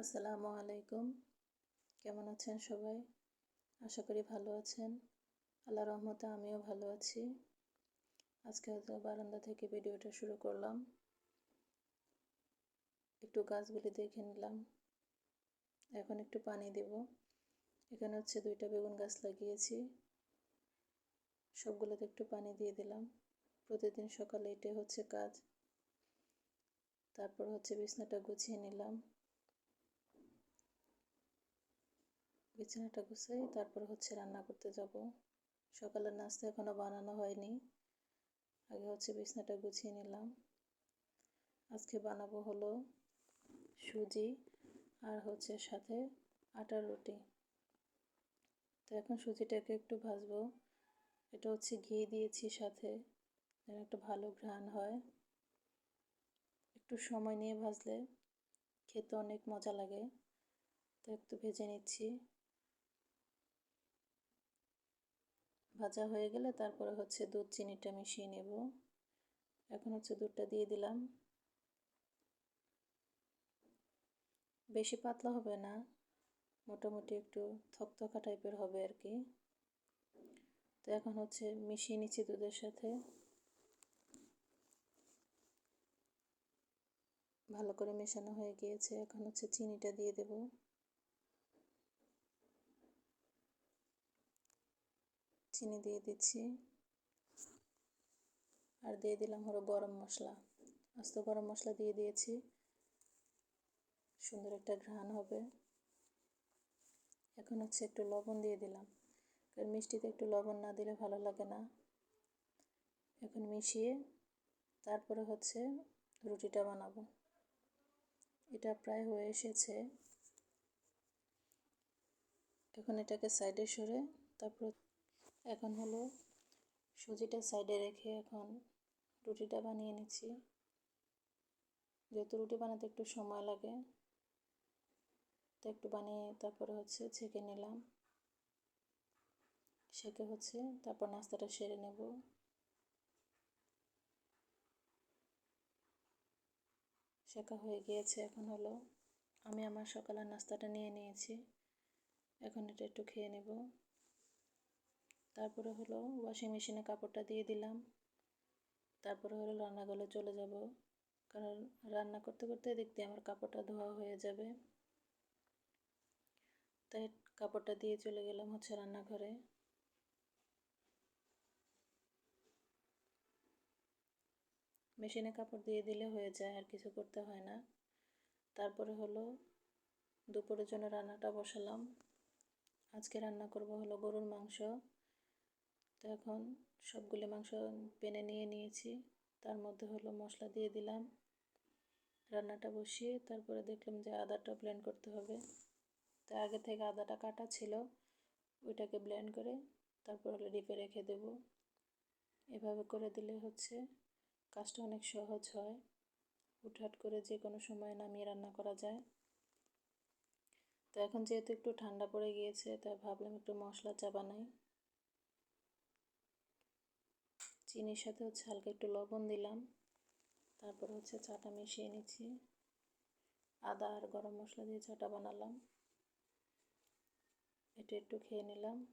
আসসালামু আলাইকুম। কেমন আছেন সবাই? আশা করি ভালো আছেন। আল্লাহ রহমতে আমিও ভালো আছি। আজকে হয়তো বারান্দা থেকে ভিডিওটা শুরু করলাম। একটু গাছগুলি দেখে নিলাম। এখন একটু পানি দেব। এখানে হচ্ছে দুইটা বেগুন গাছ লাগিয়েছি। সবগুলোতে একটু পানি দিয়ে দিলাম। প্রতিদিন সকালে এটাই হচ্ছে কাজ। তারপর হচ্ছে বিছনাটা গুছিয়ে নিলাম। বিছানাটা গুছাই তারপর হচ্ছে রান্না করতে যাব। সকালের নাস্তা এখনও বানানো হয়নি। আগে হচ্ছে বিছনাটা গুছিয়ে নিলাম। আজকে বানাবো হলো সুজি আর হচ্ছে সাথে আটার রুটি। তো এখন সুজিটাকে একটু ভাজবো। এটা হচ্ছে ঘি দিয়েছি সাথে, যেন একটু ভালো ঘ্রাণ হয়। একটু সময় নিয়ে ভাজলে খেতে অনেক মজা লাগে। তো একটু ভেজে নিচ্ছি। ভাজা হয়ে গেলে তারপরে হচ্ছে দুধ, চিনিটা মিশিয়ে নেব। এখন হচ্ছে দুধটা দিয়ে দিলাম। বেশি পাতলা হবে না, মোটামুটি একটু থকথকা টাইপের হবে আর কি। তো এখন হচ্ছে মিশিয়ে নিচ্ছি দুধের সাথে। ভালো করে মেশানো হয়ে গিয়েছে, এখন হচ্ছে চিনিটা দিয়ে দেব। চিনি দিয়ে দিচ্ছি। আর দিয়ে দিলাম হলো গরম মশলা। আস্ত গরম মশলা দিয়ে দিয়েছি। সুন্দর একটা ঘ্রাণ হবে। এখন হচ্ছে একটু লবণ দিয়ে দিলাম। কারণ মিষ্টিতে একটু লবণ না দিলে ভালো লাগে না। এখন মিশিয়ে তারপরে হচ্ছে রুটিটা বানাবো। এটা প্রায় হয়ে এসেছে। এখন এটাকে সাইডে সরে তারপর এখন হলো সুজিটা সাইডে রেখে এখন রুটিটা বানিয়ে নিচ্ছি। যেহেতু রুটি বানাতে একটু সময় লাগে, তো একটু বানিয়ে তারপরে হচ্ছে ছেঁকে নিলাম। সেকে হচ্ছে, তারপর নাস্তাটা সেরে নেব। শেখা হয়ে গিয়েছে এখন হলো। আমি আমার সকালের নাস্তাটা নিয়ে নিয়েছি। এখন এটা একটু খেয়ে নেব। তারপরে হলো ওয়াশিং মেশিনে কাপড়টা দিয়ে দিলাম। তারপরে হলো রান্নাঘরে চলে যাব। কারণ রান্না করতে করতে দেখতে আমার কাপড়টা ধোয়া হয়ে যাবে। তাই কাপড়টা দিয়ে চলে গেলাম হচ্ছে রান্নাঘরে। মেশিনে কাপড় দিয়ে দিলে হয়ে যায়, আর কিছু করতে হয় না। তারপরে হলো দুপুরের জন্য রান্নাটা বসালাম। আজকে রান্না করব হলো গরুর মাংস। তো এখন সবগুলি মাংস পেনে নিয়ে নিয়েছি। তার মধ্যে হলো মশলা দিয়ে দিলাম, রান্নাটা বসিয়ে তারপরে দেখলাম যে আদাটা ব্লেন্ড করতে হবে। তো আগে থেকে আদাটা কাটা ছিল, ওইটাকে ব্লেন্ড করে তারপর হলো ডিপে রেখে দেব। এভাবে করে দিলে হচ্ছে কাজটা অনেক সহজ হয়। হুটহাট করে যে কোনো সময় নামিয়ে রান্না করা যায়। তো এখন যেহেতু একটু ঠান্ডা পড়ে গিয়েছে, তাই ভাবলাম একটু মশলা চা বানাই। চিনির সাথে হচ্ছে হালকা একটু লবণ দিলাম। তারপর হচ্ছে চাটা মিশিয়ে নিচ্ছি। আদা আর গরম মশলা দিয়ে চাটা বানালাম। এটা একটু খেয়ে নিলাম।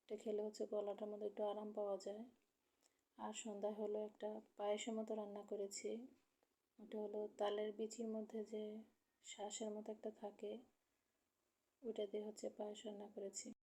এটা খেলে হচ্ছে গলাটার মধ্যে একটু আরাম পাওয়া যায়। আর সন্ধ্যায় হলো একটা পায়েসের মতো রান্না করেছি। ওটা হলো তালের বিচির মধ্যে যে শ্বাসের মতো একটা থাকে ওইটা দিয়ে হচ্ছে পায়েস রান্না করেছি।